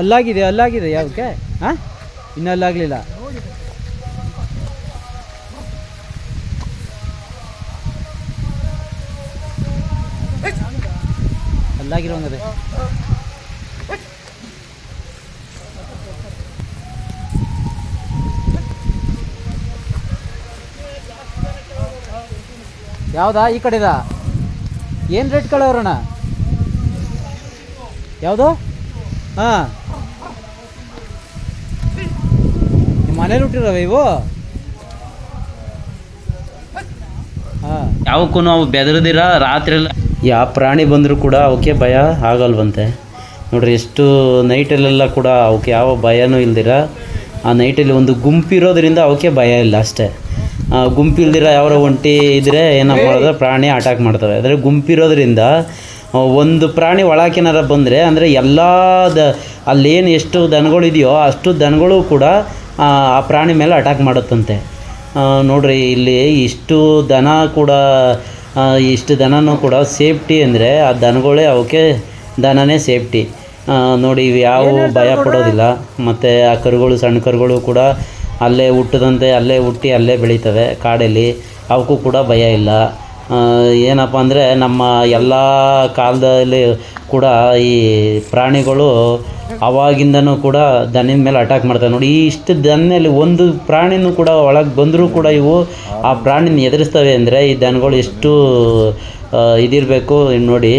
ಅಲ್ಲಾಗಿದೆ ಅಲ್ಲಾಗಿದೆ ಯಾವಕ್ಕೆ ಹಾಂ? ಇನ್ನೂ ಅಲ್ಲಾಗಲಿಲ್ಲ. ಅಲ್ಲಾಗಿರೋಂಗದೆ. ಯಾವ್ದಾ? ಈ ಕಡೆದ? ಏನು ರೇಟ್ ಕಳವ್ರಣ್ಣ ಯಾವುದು? ಹಾಂ. ಮನೇಲಿ ಹುಟ್ಟಿರವ ಇವು? ಹಾಂ. ಯಾವಕ್ಕೂ ಅವು ಬೆದರದಿರ ರಾತ್ರಿ ಎಲ್ಲ ಯಾವ ಪ್ರಾಣಿ ಬಂದರೂ ಕೂಡ ಅವಕ್ಕೆ ಭಯ ಆಗಲ್ವಂತೆ. ನೋಡ್ರಿ ಎಷ್ಟು ನೈಟಲ್ಲೆಲ್ಲ ಕೂಡ ಅವಕ್ಕೆ ಯಾವ ಭಯನೂ ಇಲ್ದಿರ ಆ ನೈಟಲ್ಲಿ ಒಂದು ಗುಂಪಿರೋದ್ರಿಂದ ಅವಕ್ಕೆ ಭಯ ಇಲ್ಲ ಅಷ್ಟೇ. ಆ ಗುಂಪಿಲ್ದಿರ ಯಾವ್ರ ಒಂಟಿ ಇದ್ರೆ ಏನಪ್ಪ ಮಾಡಿದ್ರೆ ಪ್ರಾಣಿ ಅಟ್ಯಾಕ್ ಮಾಡ್ತವೆ ಅಂದರೆ ಗುಂಪಿರೋದ್ರಿಂದ ಒಂದು ಪ್ರಾಣಿ ಒಳಕೇನಾರ ಬಂದರೆ ಅಂದರೆ ಎಲ್ಲ ದ ಅಲ್ಲೇನು ಎಷ್ಟು ದನಗಳಿದೆಯೋ ಅಷ್ಟು ದನಗಳು ಕೂಡ ಆ ಪ್ರಾಣಿ ಮೇಲೆ ಅಟ್ಯಾಕ್ ಮಾಡುತ್ತಂತೆ. ನೋಡಿರಿ ಇಲ್ಲಿ ಇಷ್ಟು ದನ ಕೂಡ ಇಷ್ಟು ದನನೂ ಕೂಡ ಸೇಫ್ಟಿ ಅಂದರೆ ಆ ದನಗಳೇ ಅವಕ್ಕೆ ದನನೇ ಸೇಫ್ಟಿ ನೋಡಿ ಇವು ಯಾವ ಭಯ ಪಡೋದಿಲ್ಲ. ಮತ್ತು ಆ ಕರುಗಳು ಸಣ್ಣ ಕರುಗಳು ಕೂಡ ಅಲ್ಲೇ ಹುಟ್ಟದಂತೆ ಅಲ್ಲೇ ಹುಟ್ಟಿ ಅಲ್ಲೇ ಬೆಳೀತವೆ ಕಾಡಲ್ಲಿ. ಅವಕ್ಕೂ ಕೂಡ ಭಯ ಇಲ್ಲ. ಏನಪ್ಪ ಅಂದರೆ ನಮ್ಮ ಎಲ್ಲ ಕಾಲದಲ್ಲಿ ಕೂಡ ಈ ಪ್ರಾಣಿಗಳು ಅವಾಗಿಂದನೂ ಕೂಡ ದನಿನ ಮೇಲೆ ಅಟ್ಯಾಕ್ ಮಾಡ್ತವೆ ನೋಡಿ ಇಷ್ಟು ದನಲ್ಲಿ ಒಂದು ಪ್ರಾಣಿನೂ ಕೂಡ ಒಳಗೆ ಬಂದರೂ ಕೂಡ ಇವು ಆ ಪ್ರಾಣಿನ ಎದುರಿಸ್ತವೆ ಅಂದರೆ ಈ ದನಗಳು ಎಷ್ಟು ಇದಿರಬೇಕು. ನೋಡಿ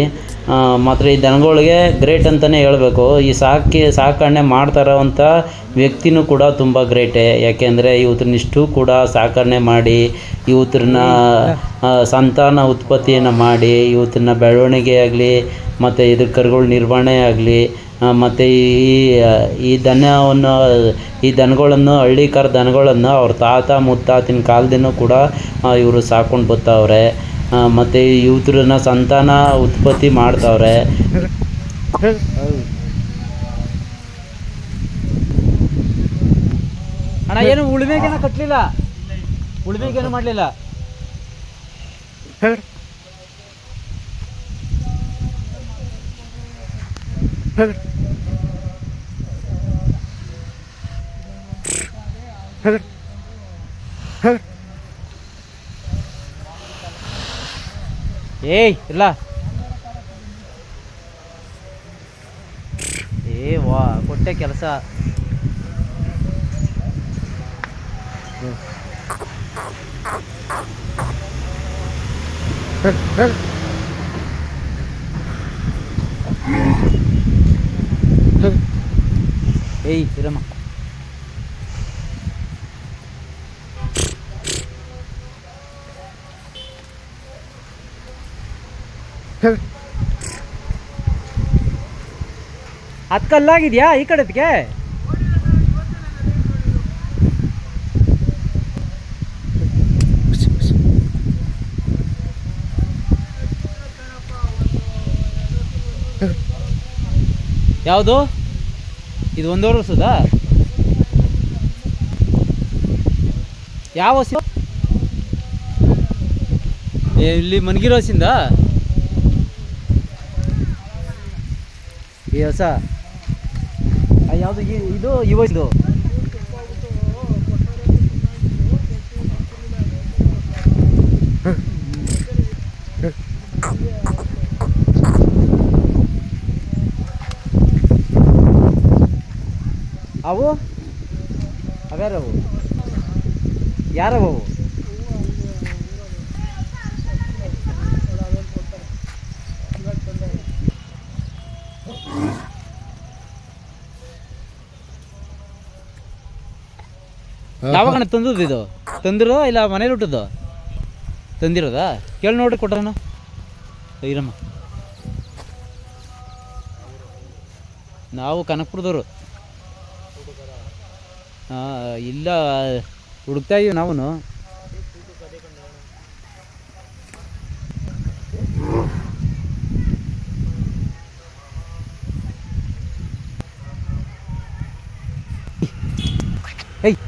ಮಾತ್ರ ಈ ದನಗಳಿಗೆ ಗ್ರೇಟ್ ಅಂತಲೇ ಹೇಳಬೇಕು. ಈ ಸಾಕಿ ಸಾಕಣೆ ಮಾಡ್ತಾರೋವಂಥ ವ್ಯಕ್ತಿನೂ ಕೂಡ ತುಂಬ ಗ್ರೇಟೇ ಯಾಕೆಂದರೆ ಇವತ್ತಿನಿಷ್ಟು ಕೂಡ ಸಾಕಣೆ ಮಾಡಿ ಇವತ್ತನ್ನ ಸಂತಾನ ಉತ್ಪತ್ತಿಯನ್ನು ಮಾಡಿ ಇವತ್ತನ್ನ ಬೆಳವಣಿಗೆ ಆಗಲಿ, ಮತ್ತು ಇದ್ರ ಕರುಗಳ ನಿರ್ವಹಣೆ ಆಗಲಿ ಮತ್ತು ಈ ಈ ದನವನ್ನು, ಈ ದನಗಳನ್ನು, ಹಳ್ಳಿಕಾರ ದನಗಳನ್ನು ಅವ್ರ ತಾತ, ಮುತ್ತಾತಿನ ಕಾಲದಿಂದ ಕೂಡ ಇವರು ಸಾಕೊಂಡು ಬರ್ತಾವ್ರೆ ಮತ್ತು ಇವ್ರನ್ನ ಸಂತಾನ ಉತ್ಪತ್ತಿ ಮಾಡ್ತಾವ್ರೆ. ಅಣ್ಣ ಏನು ಉಳುಮೆಗೇನ ಕಟ್ಟಲಿಲ್ಲ ಉಳುಮೆಗೇನು ಮಾಡಲಿಲ್ಲ? ಏಯ್ ಇಲ್ಲ ಏ ವಾ ಕೊಟ್ಟೆ ಕೆಲಸ ಏಯ್ ಇರಮ್ಮ ಅದು ಕಲ್ಲಾಗಿದೆಯಾ ಈ ಕಡೆದಕ್ಕೆ ಯಾವುದು? ಇದು ಒಂದು ವರ್ಷದ? ಯಾವ ಹಸು ಇಲ್ಲಿ ಮನ್ಗಿರೋ ಹಸಿಂದ ಈ ಹೊಸ ಯಾವುದು ಇದು ಇವ ಇದು ಅವು? ಅವ್ಯಾರವು ಯಾರವು? ಯಾವಾಗಣ್ಣ ತಂದದ್ದು ಇದು? ತಂದಿರೋ ಇಲ್ಲ ಮನೇಲಿ ಹುಟ್ಟಿದ್ದು? ತಂದಿರೋದಾ? ಕೇಳಿ ನೋಡ್ರಿ ಕೊಟ್ರಣ ಐರಮ್ಮ ನಾವು ಕನಕಪುರದವರು. ಹಾಂ ಇಲ್ಲ, ಹುಡುಕ್ತಾ ಇದೀವಿ ನಾವು ಏಯ್.